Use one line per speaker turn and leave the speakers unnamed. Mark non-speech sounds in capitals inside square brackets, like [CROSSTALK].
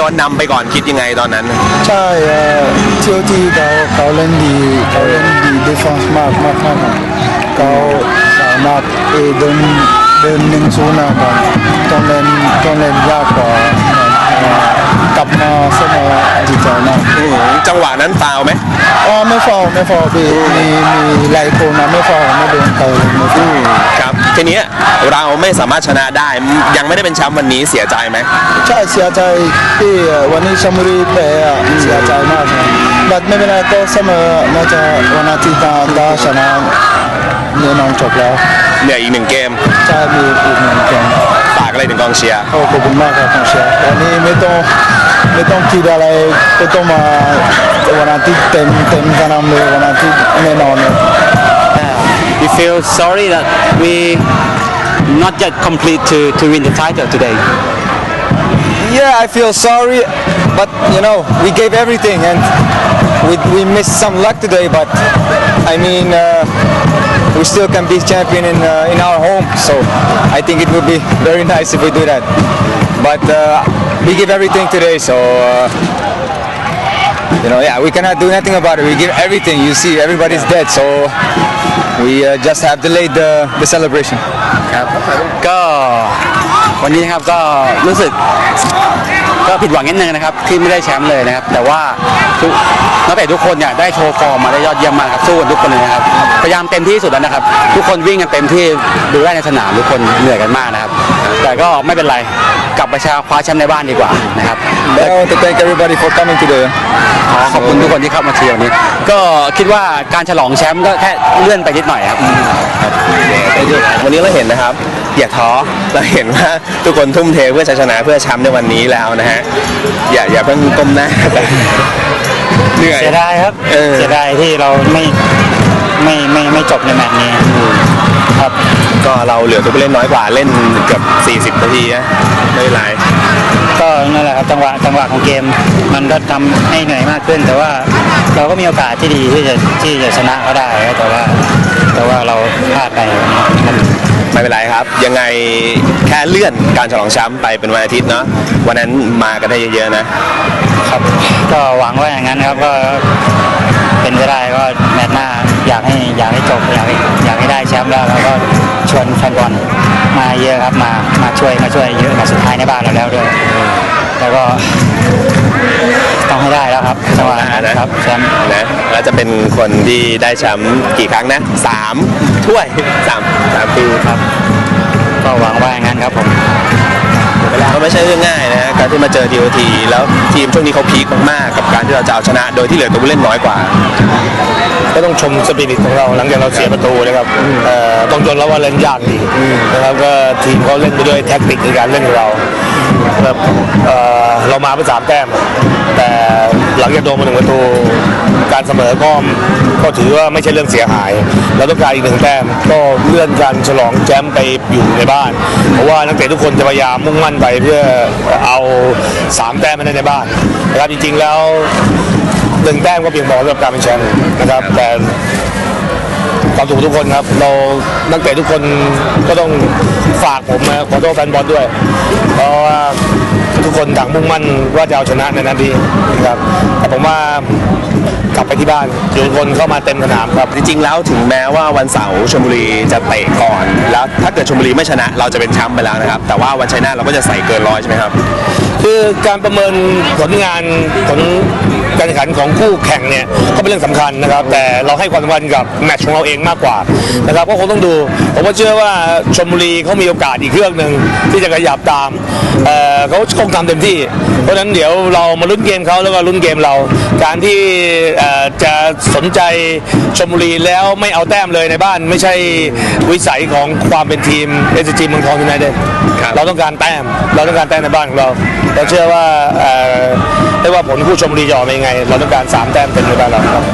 พอโดนนำไปก่อนคิดยังไงตอนนั้น
ใช่เออเที่ยวที่เขาเขาเล่นดีเขาเล่นดีดีฟอนส์มากมากมากเขาสามารถเอเดินเดินหนึ่งศูนย์นะครับต้องเล่นต้องเล่นยากกว่ากลับมาเสมอดีใจมาก
อืมจังหวะนั้นฟาวไหม
อ๋อไม่ฟาวไม่ฟาวมีมีมีหลายคนนะไม่ฟาวไม่โดนใครไม่ฟาว
ครับ ทีเนี้ยเราไม่สามารถชนะได้ ยังไม่ได้เป็นแชมป์วันนี้เสียใจไหม
ใช่เสียใจที่วันนี้ชลบุรีแพ้อะเสียใจมากนะแต่ไม่เป็นไรก็เสมอน่าจะวันอาทิตย์หน้าได้ชนะแน่นอนจบแล้ว
เหลืออีกหนึ่งเกม
ใช่มีอีกหนึ่งเกม
ฝากอะไรถึงกองเชียร์
โอ้ขอบคุณมากครับคุณเชียร์วันนี้ไม่ต้องไม่ต้องคิดอะไรไม่ต้องมาวันอาทิตย์เต็มเต็มสนามเลยวันอาทิตย์แน่นอนเลย
we feel sorry that we not yet complete to, to win the title today.
Yeah, I feel sorry, but you know, we gave everything and we, we missed some luck today, but I mean, uh, we still can be champion in, uh, in our home, so I think it would be [LAUGHS] very nice if we do that. But uh, we give everything today, so uh, you know, yeah, we cannot do nothing about it. We give everything. You see, everybody's dead, so we uh, just have delayed the, the celebration.
ครับก็วันนี้นะครับก็รู้สึกก็ผิดหวังนิดนึงนะครับที่ไม่ได้แชมป์เลยนะครับ แต่ว่าทุกนักเตะทุกคนเนี่ยได้โชว์ฟอร์มมาได้ยอดเยี่ยมมากครับสู้กันทุกคนเลยนะครับพยายามเต็มที่สุดแล้วนะครับ ทุกคนวิ่งกันเต็มที่ดูได้ในสนามทุกคนเหนื่อยกันมากนะครับ แต่ก็ไม่เป็นไร กลับไปชาคว้าแชมป์ในบ้านดีกว่านะครับ
But I want to thank everybody for coming today.
ขอขอบคุณทุกคนที่เข้ามาเชียร์วันนี้ ก็คิดว่าการฉลองแชมป์ก็แค่เลื่อนไปนิดหน่อยครับ
วันนี้เราเห็นนะครับอย่าท้อเราเห็นว่าทุกคนทุ่มเทเพื่อชัยชนะเพื่อแชมป์ในวันนี้แล้วนะฮะอย่าอย่าเพิ่งก้มหน้ากันเหนื่อย
เสียดายครับ
เออ
เสียดายที่เราไม่ไม่ไม่ไม่จบในแมตช์นี้ครับ
ก็เราเหลือตัวผู้เล่นน้อยกว่าเล่นเกือบ40นาทีนะไม่เป็นไร
ก็นั่นแหละครับจังหวะจังหวะของเกม มันก็ทำให้เหนื่อยมากขึ้น แต่ว่าเราก็มีโอกาสที่ดีที่จะที่จะชนะเขาได้ครับแต่ว่า แต่ว่าเราพลาดไปมัน
ไม่เป็นไรครับ ยังไงแค่เลื่อนการฉลองแชมป์ไปเป็นวันอาทิตย์เนาะวันนั้นมากันได้เยอะๆนะ
ครับ ก็หวังว่าอย่างนั้นครับก็เป็นไปได้ก็แมตช์หน้าอยากให้อยากให้จบอยากให้อยากให้ได้แชมป์แล้วแล้วก็ ชวนแฟนบอลมาเยอะครับมามาช่วยมาช่วยเยอะมาสุดท้ายในบ้านเราแล้วด้วยแล้วก็ต้องให้ได้แล้วครับจังหวะนั้นครับแชมป์
นะแล้วจะเป็นคนที่ได้แชมป์กี่ครั้งนะสามถ้วยสามสามปี
ครับ ก็หวังว่าอย่างนั้นครับผม
ก็ไม่ใช่เรื่องง่ายนะการที่มาเจอทีโอทีแล้วทีมช่วงนี้เขาพีคมากๆกับการที่เราจะเอาชนะ โดยที่เหลือตัวผู้เล่นน้อยกว่า
ก็ต้องชมสปิริตของเราหลังจากเราเสียประตูนะครับเอ่อต้องยอมรับว่าเล่นยากดีนะครับก็ทีมเขาเล่นไปด้วยแท็กติกในการเล่นของเรา แบบเเรามาเพื่อสามแต้ม แต่หลังจากโดนมาหนึ่งประตูการเสมอก็ก็ถือว่าไม่ใช่เรื่องเสียหายเราต้องการอีกหนึ่งแต้มก็เลื่อนการฉลองแชมป์ไปอยู่ในบ้าน เพราะว่านักเตะทุกคนจะพยายามมุ่งมั่นไปเพื่อเอาสามแต้มมาได้ในบ้านนะครับจริงๆแล้วหนึ่งแต้มก็เพียงพอสำหรับการเป็นแชมป์นะครับแต่ ความสุขทุกคนครับ เรานักเตะทุกคนก็ต้องฝากผมนะขอโทษแฟนบอลด้วย เพราะว่าทุกคนต่างมุ่งมั่นว่าจะเอาชนะในนัดนี้นะครับแต่ผมว่ากลับไปที่บ้านทุกคนเข้ามาเต็มสนามครับ
จริงๆแล้วถึงแม้ว่าวันเสาร์ชลบุรีจะเตะก่อน แล้วถ้าเกิดชลบุรีไม่ชนะ เราจะเป็นแชมป์ไปแล้วนะครับ แต่ว่าวันชัยนาทเราก็จะใส่เกินร้อยใช่ไหมครับ
คือการประเมินผลงานผลการแข่งขันของคู่แข่งเนี่ยก็เป็นเรื่องสำคัญนะครับ แต่เราให้ความสำคัญกับแมตช์ของเราเองมากกว่านะครับก็คงต้องดูผมก็เชื่อว่าชมบุรีเขามีโอกาสอีกเครื่องหนึ่งที่จะขยับตามเอ่อเขาคงทำเต็มที่ เพราะฉะนั้นเดี๋ยวเรามาลุ้นเกมเขาแล้วก็ลุ้นเกมเรา การที่เอ่อจะสนใจชมบุรีแล้วไม่เอาแต้มเลยในบ้าน ไม่ใช่วิสัยของความเป็นทีมเอสจีเมืองทองยูไนเต็ด
ครับ
เราต้องการแต้ม เราต้องการแต้มในบ้านของเราเราเชื่อว่าไม่ว่าผลคู่ชมรีจะออกมายังไง เราต้องการสามแต้มเต็มในบ้านเราครับ